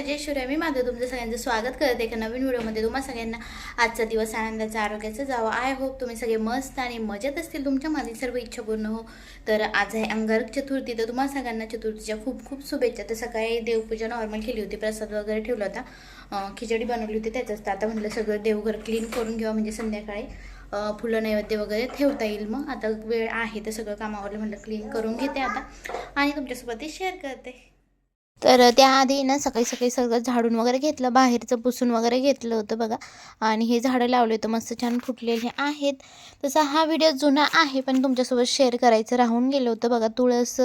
राजेश्वरी मी माझं तुमचं सगळ्यांचं स्वागत करते एका नवीन व्हिडिओमध्ये. तुम्हा सगळ्यांना आजचा दिवस आनंदाचा आरोग्याचा जावा. आय होप तुम्ही सगळे मस्त आणि मजेत असतील तुमच्या माझी सर्व इच्छा पूर्ण हो. तर आज आहे अंगारक चतुर्थी. तर तुम्हा सगळ्यांना चतुर्थीच्या खूप खूप शुभेच्छा. तर सकाळी देवपूजा नॉर्मल केली होती. प्रसाद वगैरे ठेवला होता. खिचडी बनवली होती त्याच्याच तर आता म्हटलं सगळं देवघर क्लीन करून घ्यावं. म्हणजे संध्याकाळी फुलं नैवेद्य वगैरे ठेवता येईल मग. आता वेळ आहे तर सगळं कामावरलं म्हटलं क्लीन करून घेते आता. आणि तुमच्यासोबत ते शेअर करते. तर त्याआधी ना सकाळी सकाळी सगळं झाडून वगैरे घेतलं बाहेरचं पुसून वगैरे घेतलं होतं बघा. आणि हे झाडं लावले होतं मस्त छान फुटलेले आहेत. तसा हा व्हिडिओ जुना आहे पण तुमच्यासोबत शेअर करायचं राहून गेलं होतं बघा. तुळस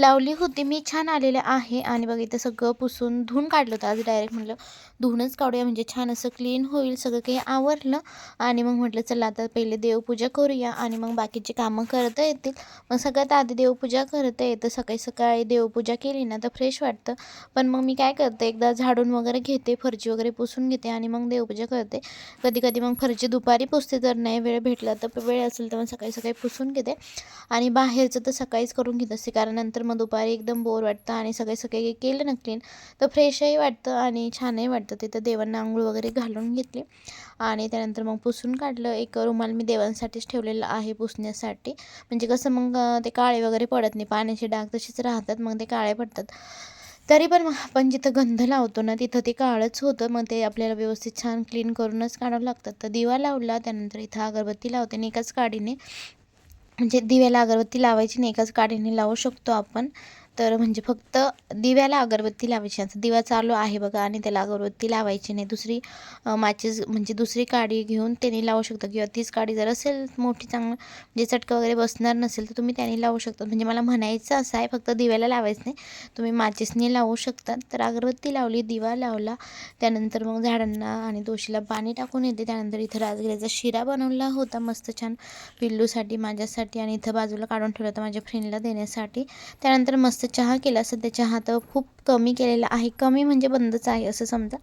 लावली होती मी छान आलेलं आहे. आणि बघा इथं सगळं पुसून धुवून काढलं होतं. आज डायरेक्ट म्हटलं धुवूनच काढूया म्हणजे छान असं क्लीन होईल सगळं काही आवरलं. आणि मग म्हटलं चला आता पहिले देवपूजा करूया. आणि मग बाकीचे कामं करता येतील. मग सगळ्यात आधी देवपूजा करता येतं. सकाळी सकाळी देवपूजा केली ना तर फ्रेश वाटतं. पण मग मी काय करते एकदा झाडून वगैरे घेते फरची वगैरे पुसून घेते आणि मग देवपूजा करते. कधी कधी मग फरची दुपारी पुसते जर नाही वेळ भेटला तर वेळ असेल तर मग सकाळी सकाळी पुसून घेते. आणि बाहेरचं तर सकाळीच करून घेत असते कारण नंतर मग दुपारी एकदम बोर वाटतं आणि सकाळी सकाळी केलं ना क्लीन तर फ्रेशही वाटतं आणि छानही वाटतं. तिथं देवांना आंघोळ वगैरे घालून घेतली आणि त्यानंतर मग पुसून काढलं. एक रुमाल मी देवांसाठीच ठेवलेला आहे पुसण्यासाठी. म्हणजे कसं मग ते काळे वगैरे पडत नाही. पाण्याचे डाग तसेच राहतात मग ते काळे पडतात. तरी पण मग आपण जिथं गंध लावतो ना तिथं ते काळच होतं. मग ते आपल्याला व्यवस्थित छान क्लीन करूनच काढावं लागतात तर दिवा लावला त्यानंतर इथं अगरबत्ती लावते आणि एकाच काडीने म्हणजे दिव्याला अगरबत्ती लावायची नाही एकाच काडीने लावू शकतो आपण. तर म्हणजे फक्त दिव्याला अगरबत्ती लावायची असं दिवा चालू आहे बघा आणि त्याला अगरबत्ती लावायची नाही. दुसरी माचीस म्हणजे दुसरी काडी घेऊन त्याने लावू शकता किंवा तीच काडी जर असेल मोठी चांगलं म्हणजे चटकं वगैरे बसणार नसेल तर तुम्ही त्याने लावू शकता. म्हणजे मला म्हणायचं असं आहे फक्त दिव्याला लावायचं नाही. तुम्ही माचीसने लावू शकता. तर अगरबत्ती लावली दिवा लावला त्यानंतर मग झाडांना आणि तुळशीला पाणी टाकून येते. त्यानंतर इथं राजगिऱ्याचा शिरा बनवला होता मस्त छान. पिल्लूसाठी माझ्यासाठी आणि इथं बाजूला काढून ठेवला होता माझ्या फ्रेंडला देण्यासाठी. त्यानंतर मस्त चहा केला सध्या चहा तर खूप कमी केलेला आहे. कमी म्हणजे बंदच आहे असं समजा.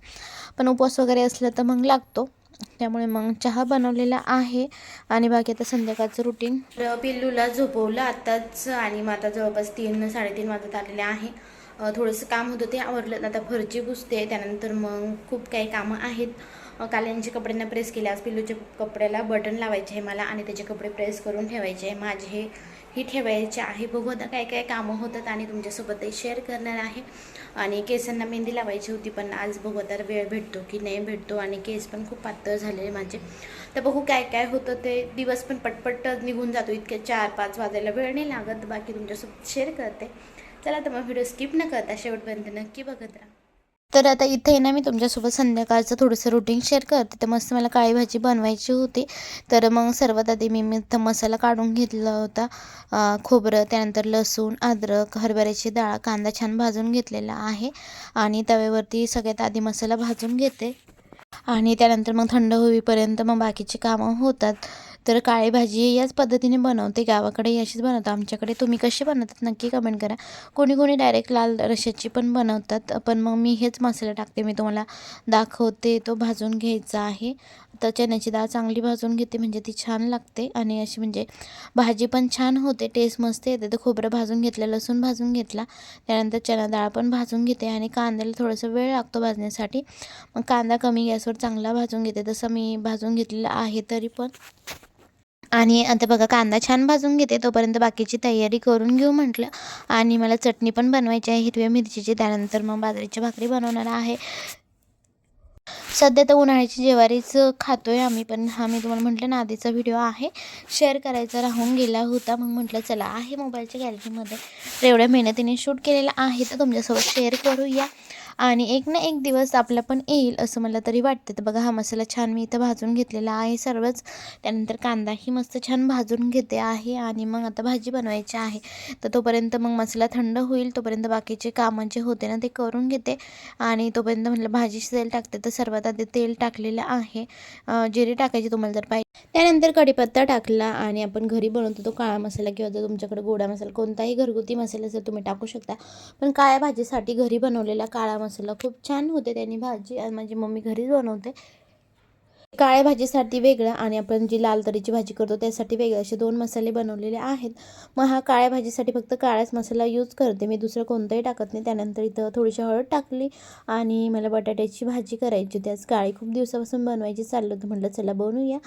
पण उपवास वगैरे असलं तर मग लागतो. त्यामुळे मग चहा बनवलेला आहे. आणि बाकी आता संध्याकाळचं रुटीन पिल्लूला झोपवलं आत्ताच आणि मग आता जवळपास तीन साडेतीन वाजत आलेले आहे. थोडंसं काम होतं ते आवरलं. आता फरची पुसते. त्यानंतर मग खूप काही कामं आहेत. काल यांच्या कपड्यांना प्रेस केले. आज पिल्लूच्या कपड्याला बटन लावायचे आहे मला आणि त्याचे कपडे प्रेस करून ठेवायचे आहे. माझे हे ही ठेवायची आहे. बघू आता काय काय कामं होतात आणि तुमच्यासोबत ते शेअर करणार आहे. आणि केसांना मेहंदी लावायची होती पण आज बघू आता वेळ भेटतो की नाही भेटतो आणि केस पण खूप पातळ झालेले माझे. तर बघू काय काय होतं ते दिवस पण पटपट निघून जातो. इतके चार पाच वाजायला वेळ नाही लागत. बाकी तुमच्यासोबत शेअर करते. चला तर मग व्हिडिओ स्किप न करता शेवटपर्यंत नक्की बघत राहा. तर आता इथे ना मी तुमच्यासोबत संध्याकाळचं थोडंसं रुटीन शेअर करते. तर मस्त मला काळी भाजी बनवायची होती. तर मग सर्वात आधी मी मी इथं मसाला काढून घेतला होता. खोबरं त्यानंतर लसूण अद्रक हरभऱ्याची डाळ कांदा छान भाजून घेतलेला आहे. आणि तव्यावरती सगळ्यात आधी मसाला भाजून घेते. आणि त्यानंतर मग थंड होईपर्यंत मग बाकीची कामं होतात. तर काळी भाजी याच पद्धतीने बनवते गावाकडे अशीच बनवतात आमच्याकडे. तुम्ही कशी बनवतात नक्की कमेंट करा. कोणी कोणी डायरेक्ट लाल रशाची पण बनवतात पण मग मी हेच मसाला टाकते. मी तुम्हाला दाखवते तो भाजून घ्यायचा आहे. तर चण्याची डाळ चांगली भाजून घेते म्हणजे ती छान लागते. आणि अशी म्हणजे भाजी पण छान होते टेस्ट मस्त येते. तर खोबरं भाजून घेतलं लसूण भाजून घेतला. त्यानंतर चणा डाळ पण भाजून घेते. आणि कांद्याला थोडंसं वेळ लागतो भाजण्यासाठी. मग कांदा कमी गॅसवर चांगला भाजून घेते. तसं मी भाजून घेतलेला आहे तरी पण. आणि आता बघा कांदा छान भाजून घेते तोपर्यंत बाकीची तयारी करून घेऊ म्हटलं. आणि मला चटणी पण बनवायची आहे हिरव्या मिरचीची. त्यानंतर मग बाजरीची भाकरी बनवणार आहे. सध्या तर उन्हाळ्याची जेवारीच खातोय आम्ही पण हा मी तुम्हाला म्हटलं ना आधीचा व्हिडिओ आहे. शेअर करायचा राहून गेला होता मग म्हटलं चला आहे मोबाईलच्या गॅलरीमध्ये. तर एवढ्या मेहनतीने शूट केलेला आहे तर तुमच्यासोबत शेअर करूया. आणि एक ना एक दिवस आपला पण येईल असं मला तरी वाटतं. तर बघा हा मसाला छान मी इथं भाजून घेतलेला आहे सर्वच. त्यानंतर कांदाही मस्त छान भाजून घेते आहे आणि मग आता भाजी बनवायची आहे. तर तोपर्यंत मग मसाला थंड होईल तोपर्यंत बाकीचे कामं जे होते ना ते करून घेते. आणि तोपर्यंत म्हटलं भाजी तेल टाकते तर सर्वात आधी तेल टाकलेलं आहे. जिरे टाकायचे तुम्हाला जर पाहिजे त्यानंतर कढीपत्ता टाकला आणि आपण घरी बनवतो तो काळा मसाला किंवा जर तुमच्याकडे गोडा मसाला कोणताही घरगुती मसाला असेल तुम्ही टाकू शकता. पण काळ्या भाजीसाठी घरी बनवलेला काळा मसाला खूप छान होते. त्याने भाजी आणि माझी म्हणजे मम्मी घरीच बनवते. काळ्या भाजीसाठी वेगळं आणि आपण जी लाल तरीची भाजी करतो त्यासाठी वेगळं. असे दोन मसाले बनवलेले आहेत. मग हा काळ्या भाजीसाठी फक्त काळाच मसाला यूज करते. मी दुसरं कोणतंही टाकत नाही. त्यानंतर इथं थोडीशी हळद टाकली आणि मला बटाट्याची भाजी करायची. होती आज काळी खूप दिवसापासून बनवायची चाललं होतं. म्हटलं चला बनवूया.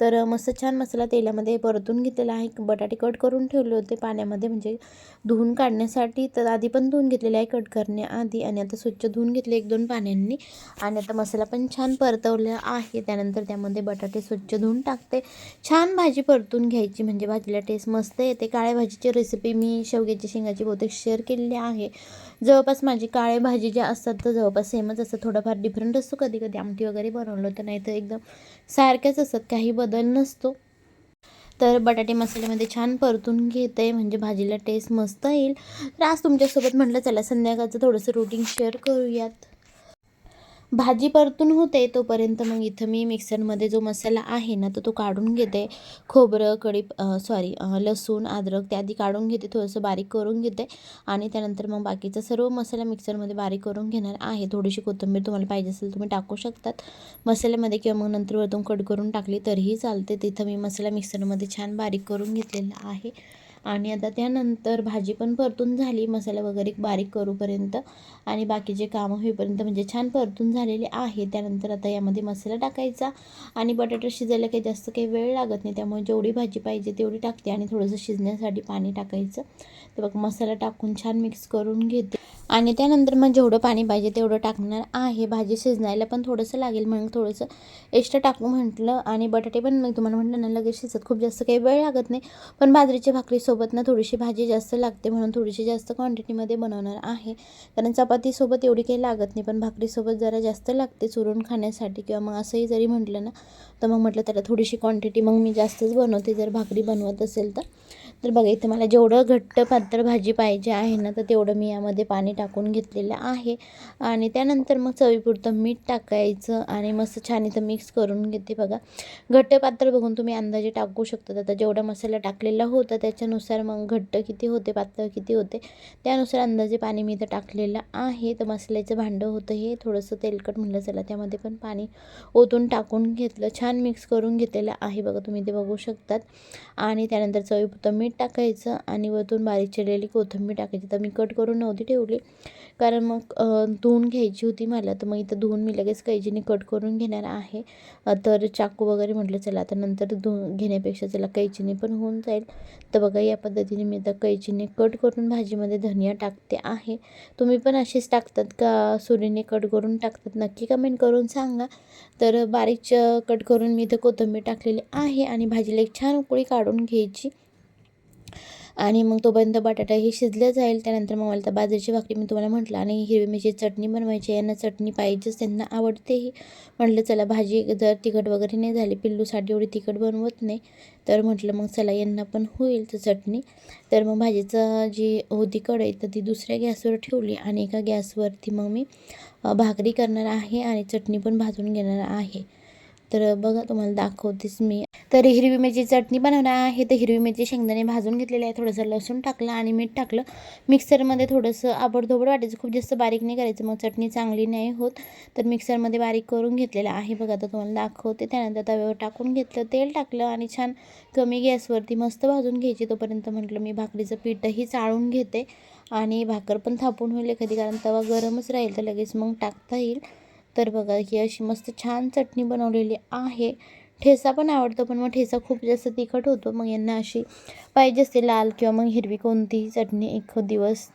तर मस्त छान मसाला तेलामध्ये परतून घेतलेला आहे. बटाटे कट करून ठेवले होते पाण्यामध्ये. म्हणजे धुवून काढण्यासाठी तर आधी पण धुवून घेतलेले आहे कट करण्याआधी आणि आता स्वच्छ धुवून घेतले एक दोन पाण्यांनी. आणि आता मसाला पण छान परतवला आहे. त्यानंतर त्यामध्ये बटाटे स्वच्छ धुवून टाकते. छान भाजी परतून घ्यायची म्हणजे भाजीला टेस्ट मस्त येते. काळ्या भाजीची रेसिपी मी शेवग्याची शेंगाची बहुतेक शेअर केलेली आहे. जवळपास माझी काळे भाजी ज्या असतात तर जवळपास सेमच असतं थोडाफार डिफरंट असतो कधी कधी आमटी वगैरे बनवलं तर नाही तर एकदम सारख्याच असतात. काही बदल नसतो. तर बटाटे मसाल्यामध्ये छान परतून घेते म्हणजे भाजीला टेस्ट मस्त येईल. तर आज तुमच्यासोबत म्हटलं चला संध्याकाळचं थोडंसं रुटीन शेअर करूयात. भाजी परतून होते तोपर्यंत मग इथं मी मिक्सरमध्ये जो मसाला आहे ना तो तो काढून घेते. खोबरं कडी सॉरी लसूण अद्रक ते आधी काढून घेते थोडंसं बारीक करून घेते. आणि त्यानंतर मग बाकीचा सर्व मसाला मिक्सरमध्ये बारीक करून घेणार आहे. थोडीशी कोथिंबीर तुम्हाला पाहिजे असेल तुम्ही टाकू शकतात. मसाल्यामध्ये किंवा मग नंतर वरतून कट करून टाकली तरीही चालते. तिथं मी मसाला मिक्सरमध्ये छान बारीक करून घेतलेला आहे. आणि आता त्यानंतर भाजी पण परतून झाली मसाला वगैरे बारीक करूपर्यंत. आणि बाकीचे कामं होईपर्यंत म्हणजे छान परतून झालेले आहे. त्यानंतर आता यामध्ये मसाला टाकायचा आणि बटाटा शिजायला काही जास्त काही वेळ लागत नाही. त्यामुळे जेवढी भाजी पाहिजे तेवढी टाकते आणि थोडंसं शिजण्यासाठी पाणी टाकायचं. तर बघ मसाला टाकून छान मिक्स करून घेते. आणि त्यानंतर मग जेवढं पाणी पाहिजे तेवढं टाकणार आहे. भाजी शिजणायला पण थोडंसं लागेल म्हणून थोडंसं एक्स्ट्रा टाकू म्हटलं आणि बटाटे पण मग तुम्हाला म्हटलं ना लगेच शिजत खूप जास्त काही वेळ लागत नाही. पण बाजरीच्या भाकरीसोबत ना थोडीशी भाजी जास्त लागते म्हणून थोडीशी जास्त क्वांटिटीमध्ये बनवणार आहे. कारण चपातीसोबत एवढी काही लागत नाही पण भाकरीसोबत जरा जास्त लागते चुरून खाण्यासाठी किंवा मग असंही जरी म्हटलं ना तर मग म्हटलं त्याला थोडीशी क्वांटिटी मग मी जास्तच बनवते. जर भाकरी बनवत असेल तर. तर बघा इथे मला जेवढं घट्ट पातळ भाजी पाहिजे आहे ना तर तेवढं मी यामध्ये पाणी टाकून घेतलेलं आहे. आणि त्यानंतर मग चवीपुरतं मीठ टाकायचं आणि मस्त छान इथं मिक्स करून घेते बघा. घट्ट पातळ बघून तुम्ही अंदाजे टाकू शकता. आता जेवढा मसाला टाकलेला होता त्याच्यानुसार मग घट्ट किती होते पातळ किती होते त्यानुसार अंदाजे पाणी मी इथं टाकलेलं आहे. तर मसाल्याचं भांडं होतं हे थोडंसं तेलकट म्हणलं चला त्यामध्ये पण पाणी ओतून टाकून घेतलं. छान मिक्स करून घेतलेलं आहे बघा तुम्ही ते बघू शकतात. आणि त्यानंतर चवीपुरतं मीठ टाकायचं आणि वरतून बारीक चिरलेली कोथिंबीर टाकायची. तर मी कट करून नव्हती ठेवली. कारण मग धुवून घ्यायची होती मला. तर मग इथं धुवून मी लगेच कैजीने कट करून घेणार आहे. तर चाकू वगैरे म्हटलं चला आता नंतर धुवून घेण्यापेक्षा चला कैचीने पण होऊन जाईल. तर बघा या पद्धतीने मी आता कैचीने कट करून भाजीमध्ये धनिया टाकते आहे. तुम्ही पण असेच टाकतात का? सुरीने कट करून टाकतात? नक्की कमेंट करून सांगा. तर बारीक कट करून मी इथं कोथिंबीर टाकलेली आहे आणि भाजीला एक छान उकळी काढून घ्यायची. आणि मग तोपर्यंत बटाटाही शिजलं जाईल. त्यानंतर मग मला तर बाजरीची भाकरी मी तुम्हाला म्हटलं आणि हिरवी मिरची चटणी बनवायची यांना चटणी पाहिजेच त्यांना आवडतेही म्हटलं चला भाजी जर तिखट वगैरे नाही झाली पिल्लूसाठी एवढी तिखट बनवत नाही तर म्हटलं मग चला यांना पण होईल तर चटणी. तर मग भाजीचं जी होती कढई तर ती दुसऱ्या गॅसवर ठेवली आणि एका गॅसवरती मग मी भाकरी करणार आहे आणि चटणी पण भाजून घेणार आहे. तर बघा तुम्हाला दाखवतेच मी तर हिरवी मिरची चटणी बनवणार आहे. तर हिरवी मिरची शेंगदाणे भाजून घेतलेले आहे थोडंसं लसूण टाकलं आणि मीठ टाकलं. मिक्सरमध्ये थोडंसं आबडधोबड वाटायचं. खूप जास्त बारीक नाही करायचं. मग चटणी चांगली नाही होत. तर मिक्सरमध्ये बारीक करून घेतलेलं आहे. बघा तर तुम्हाला दाखवते. त्यानंतर तव्यावर टाकून घेतलं. तेल टाकलं आणि छान कमी गॅसवरती मस्त भाजून घ्यायची. तोपर्यंत म्हटलं मी भाकरीचं पीठही चाळून घेते. आणि भाकर पण थापून होईल एखादी. कारण तवा गरमच राहील तर लगेच मग टाकता येईल. तर बघा ही अशी मस्त छान चटणी बनवलेली आहे. ठेचा पण आवडतो पण मग ठेचा खूप जास्त तिखट होतो मग यांना अशी पाहिजे असते लाल किंवा मग हिरवी कोणतीही चटणी एक दिवस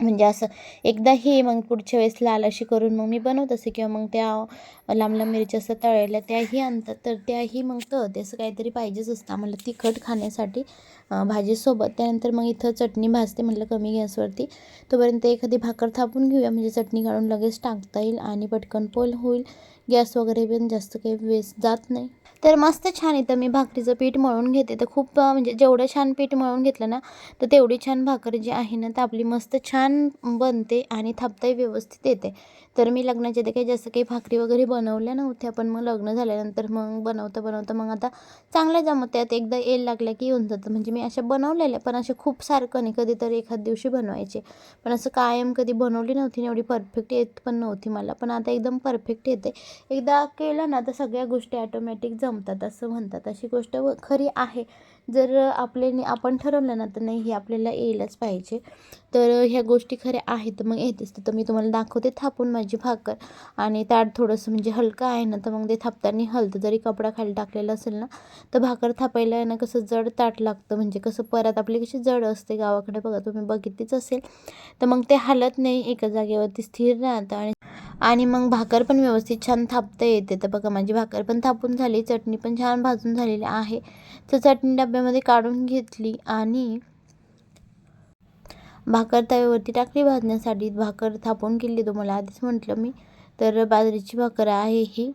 म्हणजे असं एकदा हे मग पुढच्या वेळेस लाल अशी करून मग मी बनवत असे किंवा मग त्या लांब लांब मिरच्या असं तळायला त्याही आणतात. तर त्याही मग तळते असं काहीतरी पाहिजेच असतं. आम्हाला तिखट खाण्यासाठी भाजीसोबत. त्यानंतर मग इथं चटणी भाजते म्हटलं कमी गॅसवरती. तोपर्यंत एखादी भाकर थापून घेऊया. म्हणजे चटणी काढून लगेच टाकता येईल आणि पटकन पोल होईल. गॅस वगैरे पण जास्त काही वेस्ट जात नाही. तर मस्त छान येतं मी भाकरीचं पीठ मळून घेते. तर खूप म्हणजे जेवढं छान पीठ मळून घेतलं ना तर तेवढी छान भाकर जी आहे ना तर आपली मस्त छान बनते आणि थापताही व्यवस्थित येते. तर मी लग्नाच्या ते काही जास्त काही भाकरी वगैरे बनवल्या नव्हत्या पण मग लग्न झाल्यानंतर मग बनवता बनवता मग आता चांगल्या जमत. त्यात एकदा येल लागल्या की येऊन जातं. म्हणजे मी अशा बनवलेल्या पण असे खूप सारखं नाही कधीतरी एखाद दिवशी बनवायचे. पण असं कायम कधी बनवली नव्हती एवढी परफेक्ट येत पण नव्हती मला. पण आता एकदम परफेक्ट येते. एकदा केलं ना तर सगळ्या गोष्टी ॲटोमॅटिक जमतात असं म्हणतात. अशी गोष्ट व- खरी आहे. जर आपले आपण ठरवलं ना तर नाही हे आपल्याला येईलच पाहिजे. तर ह्या गोष्टी खऱ्या आहेत मग येतेच. तर मी तुम्हाला दाखवते थापून माझी भाकर. आणि ताट थोडंसं म्हणजे हलकं आहे ना तर मग ते थापताना हलतं. जरी कपडा खाली टाकलेला असेल ना तर भाकर थापायला आहे ना कसं जड ताट लागतं. म्हणजे कसं परत आपली कशी जड असते गावाकडे. बघा तुम्ही बघितलीच असेल. तर मग ते हालत नाही एका जागेवरती स्थिर राहतं. आणि आणि मग भाकर पण व्यवस्थित छान थापता येते. तर बघा माझी भाकर पण थापून झाली चटणी पण छान भाजून झालेली आहे. तर चटणी डब्यामध्ये काढून घेतली आणि भाकर तव्यावरती टाकली भाजण्यासाठी. भाकर थापून केली तुम्हाला आधीच म्हटलं मी. तर बाजरीची भाकर आहे ही.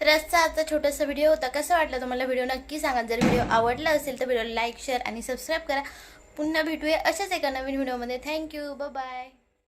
तर आजचा आजचा छोटासा व्हिडिओ होता. कसा वाटला तुम्हाला व्हिडिओ नक्की सांगा. जर व्हिडिओ आवडला असेल तर व्हिडिओ लाईक शेअर आणि सबस्क्राईब करा. पुन्हा भेटूया अशाच एका नवीन व्हिडिओमध्ये थँक्यू बाय